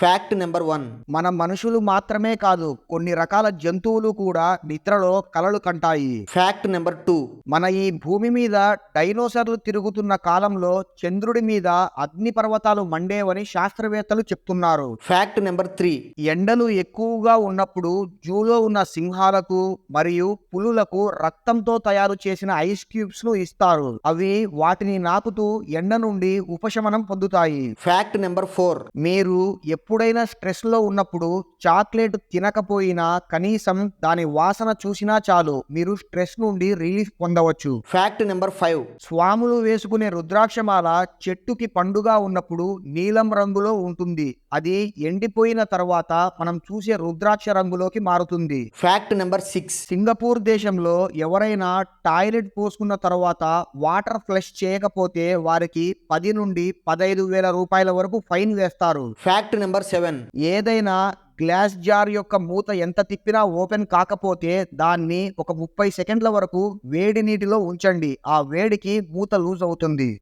Fact number one మన మనుషులు మాత్రమే కాదు కొన్ని రకాల జంతువులు కూడా నిద్రలో కలలు కంటాయి. ఫ్యాక్ట్ నెంబర్ టూ మన ఈ భూమి మీద డైనోసర్లు తిరుగుతున్న కాలంలో చంద్రుడి మీద అగ్ని పర్వతాలు మండేవని శాస్త్రవేత్తలు చెప్తున్నారు. ఫ్యాక్ట్ నెంబర్ త్రీ ఎండలు ఎక్కువగా ఉన్నప్పుడు జూలో ఉన్న సింహాలకు మరియు పులులకు రక్తంతో తయారు చేసిన ఐస్ క్యూబ్స్ను ఇస్తారు. అవి వాటిని నాకుతూ ఎండ నుండి ఉపశమనం పొందుతాయి. ఫ్యాక్ట్ నెంబర్ ఫోర్ మీరు ఎప్పుడైనా స్ట్రెస్లో ఉన్నప్పుడు చాక్లెట్ తినకపోయినా కనీసం దాని వాసన చూసినా చాలు. మీరు స్ట్రెస్ నుండి రిలీఫ్ పొందవచ్చు ఫ్యాక్ట్ నెంబర్ ఫైవ్ స్వాములు వేసుకునే రుద్రాక్షమాల చెట్టుకి పండుగా ఉన్నప్పుడు నీలం రంగులో ఉంటుంది. అది ఎండిపోయిన తర్వాత మనం చూసే రుద్రాక్ష రంగులోకి మారుతుంది. ఫ్యాక్ట్ నెంబర్ సిక్స్ సింగపూర్ దేశంలో ఎవరైనా టాయిలెట్ పోసుకున్న తర్వాత వాటర్ ఫ్లష్ చేయకపోతే వారికి పది నుండి పదహైదు వేల రూపాయల వరకు ఫైన్ వేస్తారు. ఫ్యాక్ట్ నెంబర్ సెవెన్ ఏదైనా గ్లాస్ జార్ యొక్క మూత ఎంత తిప్పినా ఓపెన్ కాకపోతే దాన్ని ఒక ముప్పై సెకండ్ల వరకు వేడి నీటిలో ఉంచండి. ఆ వేడికి మూత లూజ్ అవుతుంది.